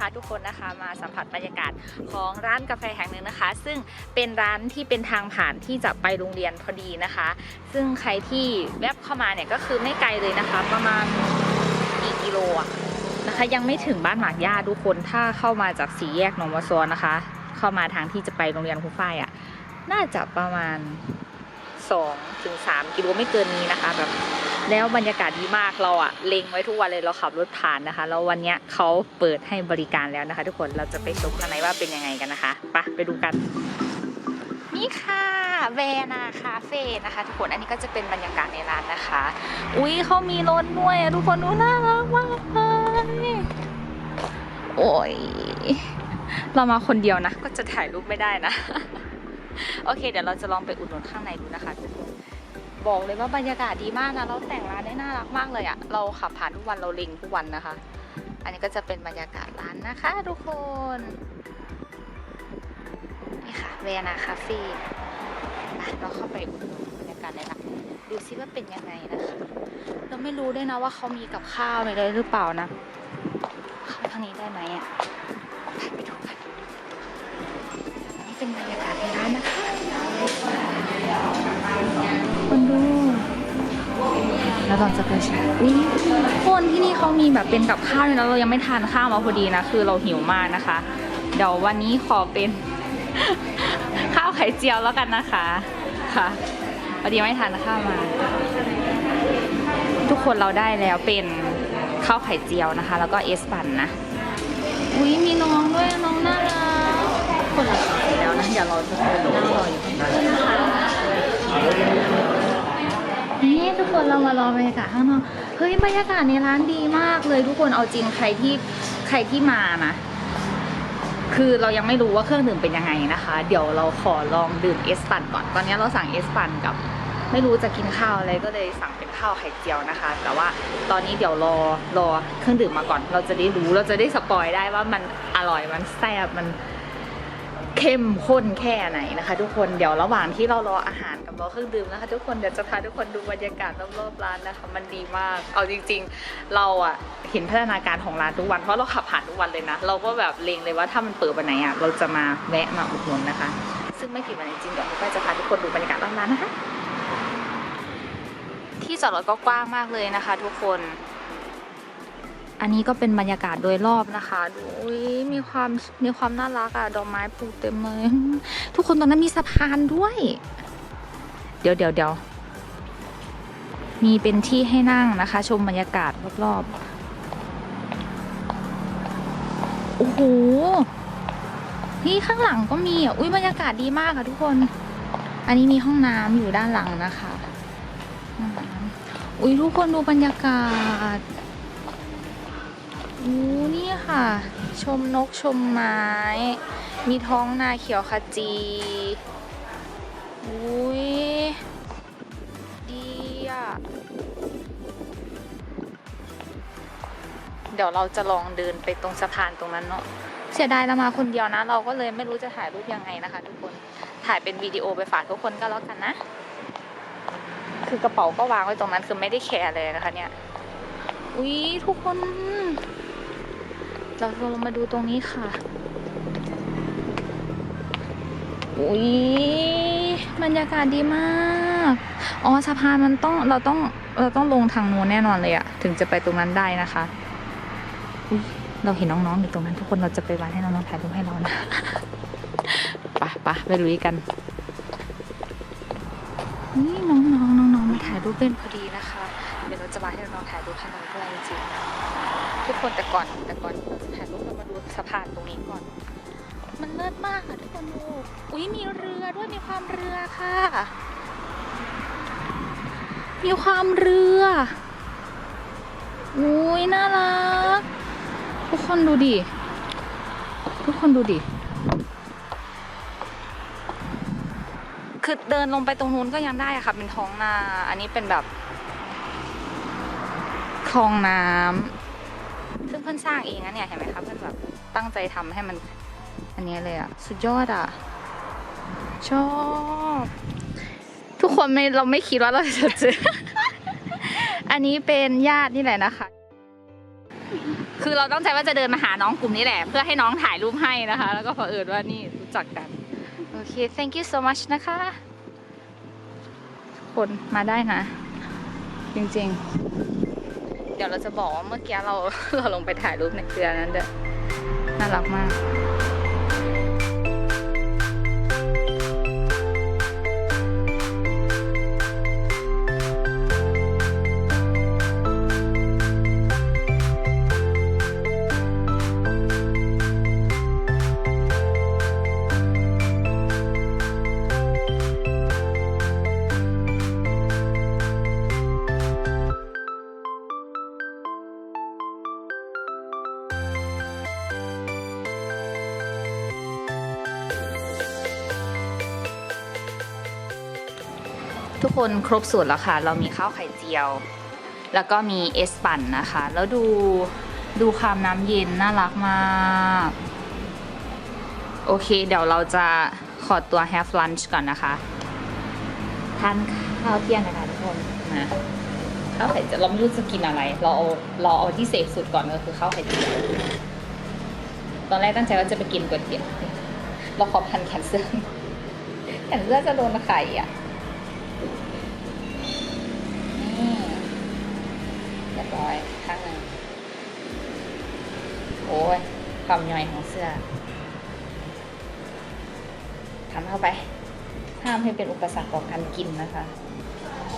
พาทุกคนนะคะมาสัมผัสบรรยากาศของร้านกาแฟแห่งหนึ่งนะคะ ซึ่งเป็นร้านที่เป็นทางผ่านที่จะไปโรงเรียนพอดีนะคะ ซึ่งใครที่แวบเข้ามาเนี่ยก็คือไม่ไกลเลยนะคะ ประมาณกี่กิโลนะคะยังไม่ถึงบ้านหมากย่าทุกคนถ้าเข้ามาจากสี่แยกหนองวัวซอนนะคะ เข้ามาทางที่จะไปโรงเรียนครูฝ้ายอะน่าจะประมาณ 2ถึง3กิโลไม่เกินนี้นะคะแบบแล้วบรรยากาศดีมากเราอะเล็งไว้ทุกวันเลยเราขับรถผ่านนะคะ แล้ววันเนี้ยเขาเปิดให้บริการแล้วนะคะ ทุกคนเราจะไปชมข้างในว่าเป็นยังไงกันนะคะไปไปดูกัน นี่ค่ะแวนาคาเฟ่นะคะ ทุกคนอันนี้ก็จะเป็นบรรยากาศในร้านนะคะ อุ้ยเขามีรถด้วยอะทุกคนดูน่ารักมากเลยโอ้ยเรามาคนเดียวนะ ก็จะถ่ายรูปไม่ได้นะ โอเค เดี๋ยวเราจะลองไปอุดหนุนข้างในดูนะคะทุกคนบอกเลยว่าบรรยากาศดีมากนะเราแต่งร้านได้น่ารักมากเลยอะเราขับผ่านทุกวันเราเล็งทุกวันนะคะ อันนี้ก็จะเป็นบรรยากาศร้านนะคะ ทุกคนนี่ค่ะเวนาคาเฟ่เราเข้าไปอุดหนุนบรรยากาศในร้านดูซิว่าเป็นยังไงนะคะเราไม่รู้ด้วยนะว่าเขามีกับข้าวอะไรหรือเปล่านะเข้าทางนี้ได้ไหมอะไปดูกันนี่เป็นบรรยากาศในร้านนะคะ แล้วเราจะไปชิมอุ้ยคนที่นี่เขามีแบบเป็นกับข้าวเลยนะเรายังไม่ทานข้าวมาพอดีนะ คือเราหิวมากนะคะ เดี๋ยววันนี้ขอเป็น ข้าวไข่เจียวแล้วกันนะคะ ค่ะพอดีไม่ทานข้าวมา ทุกคนเราได้แล้วเป็นข้าวไข่เจียวนะคะ แล้วก็เอสปันนะอุ้ยมีน้องด้วยน้องน่ารักคนละขายแล้วนะเดี๋ยวเราจะไปนั่งรออยู่ข้างในนะคะ นี่ทุก คนเรามารอบรรยากาศข้างนอกเฮ้ยบรรยากาศในร้านดีมากเลยทุกคนเอาจริงใครที่ใครที่มานะคือเรายังไม่รู้ว่าเครื่องดื่มเป็นยังไงนะคะ เดี๋ยวเราขอลองดื่มเอสปันก่อน ตอนนี้เราสั่งเอสปันกับ ไม่รู้จะกินข้าวอะไรก็เลยสั่งเป็นข้าวไข่เจียวนะคะ แต่ว่าตอนนี้เดี๋ยวรอรอเครื่องดื่มมาก่อน เราจะได้รู้เราจะได้สปอยได้ว่ามันอร่อยมันแซ่บมัน เข้มข้นแค่ไหนนะคะ ทุกคนเดี๋ยวระหว่างที่เรารออาหารกับรอเครื่องดื่มนะคะ ทุกคนเดี๋ยวจะพาทุกคนดูบรรยากาศรอบๆร้านนะคะ มันดีมาก เอาจริง ๆ เราอะเห็นพัฒนาการของร้านทุกวันเพราะเราขับผ่านทุกวันเลยนะ เราก็แบบเลงเลยว่าถ้ามันเปิดวันไหนอะเราจะมาแวะมาอุดหนุนนะคะ ซึ่งไม่ผิดวังจริงๆเดี๋ยวพี่ป้ายจะพาทุกคนดูบรรยากาศรอบร้านนะคะ ที่จอดรถก็กว้างมากเลยนะคะ ทุกคน อันนี้ก็เป็นบรรยากาศโดยรอบนะคะดูมีความมีความน่ารักอะดอกไม้ปลูกเต็มเลย ทุกคนตรงนั้นมีสะพานด้วย เดี๋ยวเดี๋ยวเดี๋ยวมีเป็นที่ให้นั่งนะคะ ชมบรรยากาศรอบๆ โอ้โห นี่ข้างหลังก็มีอะ อุ้ยบรรยากาศดีมากค่ะทุกคน อันนี้มีห้องน้ำอยู่ด้านหลังนะคะ อุ้ยทุกคนดูบรรยากาศ อู้นี่ค่ะ ชมนกชมไม้ มีท้องนาเขียวขจีอุ้ยดีอะ เดี๋ยวเราจะลองเดินไปตรงสะพานตรงนั้นเนาะเสียดายเรามาคนเดียวนะ เราก็เลยไม่รู้จะถ่ายรูปยังไงนะคะ ทุกคนถ่ายเป็นวิดีโอไปฝากทุกคนก็แล้วกันนะ คือกระเป๋าก็วางไว้ตรงนั้นคือไม่ได้แคร์เลยนะคะเนี่ยอุ้ยทุกคน เราลงมาดูตรงนี้ค่ะอุ้ยบรรยากาศดีมาก อ๋อสะพานมันต้องเราต้องเราต้องลงทางนู้นแน่นอนเลยอะถึงจะไปตรงนั้นได้นะคะอุ้ยเราเห็นน้องๆอยู่ตรงนั้น ทุกคนเราจะไปวานให้น้องๆถ่ายรูปให้เรานะไปะปะไปลุยกันนี่น้องๆน้องๆมาถ่ายรูปเล่นพอดีนะคะเดี๋ยวเราจะมาให้น้องๆถ่ายรูปให้น้องด้วยจริงๆ ทุกคนแต่ก่อนแต่ก่อนเราจะถ่ายรูปเรามาดูสะพานตรงนี้ก่อน มันเลิศมากค่ะทุกคนดูอุ้ยมีเรือด้วยมีความเรือค่ะ มีความเรืออุ้ยน่ารัก ทุกคนดูดิ ทุกคนดูดิ คือเดินลงไปตรงนู้นก็ยังได้อะค่ะ เป็นท้องนา อันนี้เป็นแบบคลองน้ำ ซึ่งเพื่อนสร้างเองนะเนี่ยเห็นไหมคะเพื่อนแบบตั้งใจทำให้มันอันนี้เลยอะสุดยอดอะชอบ ทุกคนไม่เราไม่คิดว่าเราจะเจออันนี้เป็นญาตินี่แหละนะคะ คือเราตั้งใจว่าจะเดินมาหาน้องกลุ่มนี้แหละ เพื่อให้น้องถ่ายรูปให้นะคะ แล้วก็เผอิญว่านี่รู้จักกัน โอเค thank you so much นะคะทุกคนมาได้นะ จริงๆ ดี๋ยวเราจะบอกว่าเมื่อกี้เราเราลงไปถ่ายรูปในเกลือนั้นเด้อน่ารักมาก ทุกคนครบสูตรแล้วค่ะ เรามีข้าวไข่เจียว แล้วก็มีเอสปั่นนะคะ แล้วดูดูความน้ำเย็นน่ารักมาก โอเค เดี๋ยวเราจะขอตัว have lunch ก่อนนะคะทานข้าวเที่ยงนะคะทุกคนนะข้าวไข่เจียวเราไม่รู้จะกินอะไร เราเอาเราเอาที่เซฟสุดก่อนก็คือข้าวไข่เจียวตอนแรกตั้งใจว่าจะไปกินก๋วยเตี๋ยวเราขอพันแคนเซิลแคนเซิลจะโดนไข่อะ นี่เร้อยข้างหนึ่งโอ้ยความย่อยของเสื้อทำเข้าไป ห้ามให้เป็นอุปสรรคต่อการกินนะคะ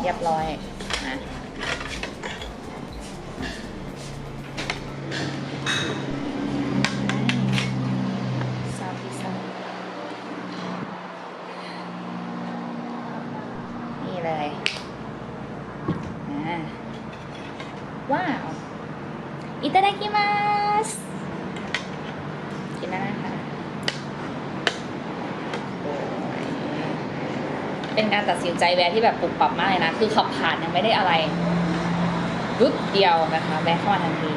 เรียบร้อยนะนี่เลยอ่า ว้าวอิตาดากิมัสกินแล้วนะคะ เป็นการตัดสินใจแวะที่แบบปรับปรับมากเลยนะ คือขับผ่านยังไม่ได้อะไรรุดเดียวนะคะ แวะเข้ามาทันที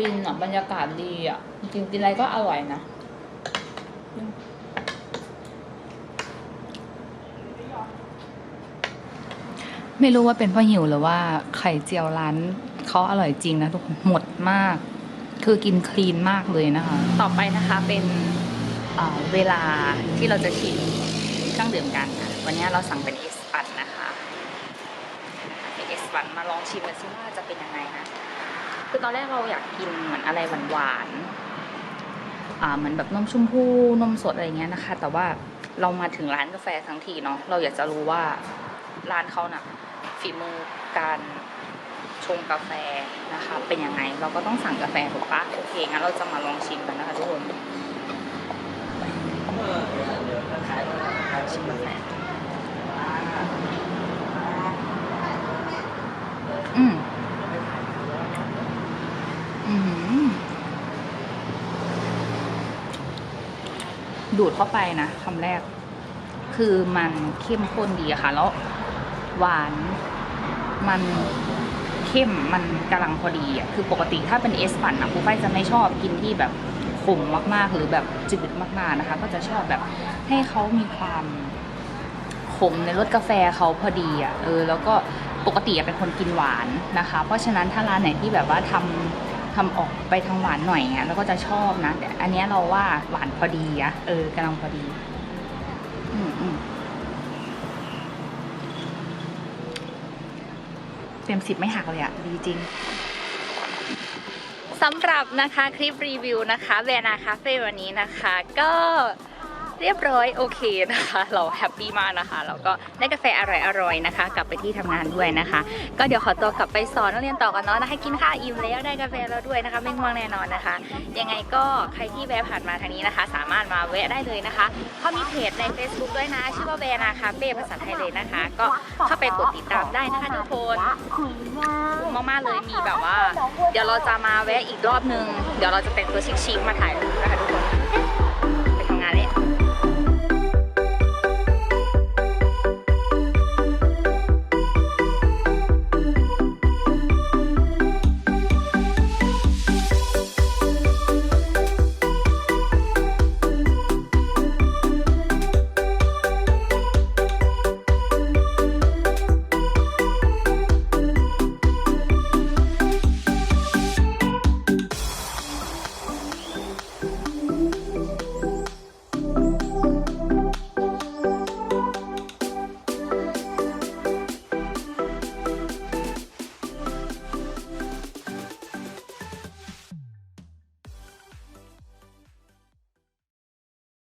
ฟินอะ บรรยากาศดีอะ จริงกินอะไรก็อร่อยนะไม่รู้ว่าเป็นเพราะหิวหรือว่าไข่เจียวร้านเขาอร่อยจริงนะทุกคนหมดมาก คือกินคลีนมากเลยนะคะ ต่อไปนะคะเป็นเเวลาที่เราจะชิมเครื่องดื่มกัน วันนี้เราสั่งเป็นเอสปันนะคะเป็นเอสปันมาลองชิมกันซิว่าจะเป็นยังไงนะ คือตอนแรกเราอยากกินเหมือนอะไรหวานๆอ่าเหมือนแบบนมชมพู่นมสดอะไรเงี้ยนะคะ แต่ว่าเรามาถึงร้านกาแฟทั้งทีเนาะเราอยากจะรู้ว่าร้านเขาน่ะฝีมือการชงกาแฟนะคะ เป็นยังไงเราก็ต้องสั่งกาแฟถูกปะโอเคงั้นเราจะมาลองชิมกันนะคะทุกคนชิมกาแฟ อืม อืม ดูดเข้าไปนะคำแรก คือมันเข้มข้นดีค่ะ แล้ว หวานมันเข้มมันกำลังพอดีอะคือปกติถ้าเป็นเอสปั่นอะครูฝ้ายจะไม่ชอบกินที่แบบขมมากๆ หรือแบบจืดมากๆนะคะ ก็จะชอบแบบให้เขามีความขมในรสกาแฟเขาพอดีอะเออแล้วก็ปกติเป็นคนกินหวานนะคะ เพราะฉะนั้นถ้าร้านไหนที่แบบว่าทำ ทำออกไปทางหวานหน่อยเงี้ยแล้วก็จะชอบนะ แต่อันนี้เราว่าหวานพอดีอะเออกำลังพอดี อืมอืมเต็มสิบไม่หักเลยอะดีจริงสำหรับนะคะคลิปรีวิวนะคะแวนาคาเฟ่วันนี้นะคะ ก็ เรียบร้อยโอเคนะคะ เราแฮปปี้มากนะคะแล้วก็ได้กาแฟอร่อยๆนะคะ กลับไปที่ทำงานด้วยนะคะ ก็เดี๋ยวขอตัวกลับไปสอนนักเรียนต่อกันเนาะนะให้กินข้าวอิ่มแล้วได้กาแฟแล้วด้วยนะคะ ไม่ง่วงแน่นอนนะคะ ยังไงก็ใครที่แวะผ่านมาทางนี้นะคะ สามารถมาแวะได้เลยนะคะเขามีเพจใน Facebook ด้วยนะ ชื่อว่าแวนาคาเฟ่ภาษาไทยเลยนะคะ ก็เข้าไปกดติดตามได้นะคะทุกคนคุ้มมากๆเลยมีแบบว่า เดี๋ยวเราจะมาแวะอีกรอบนึง เดี๋ยวเราจะแต่งตัวชิคๆมาถ่ายรูปนะคะ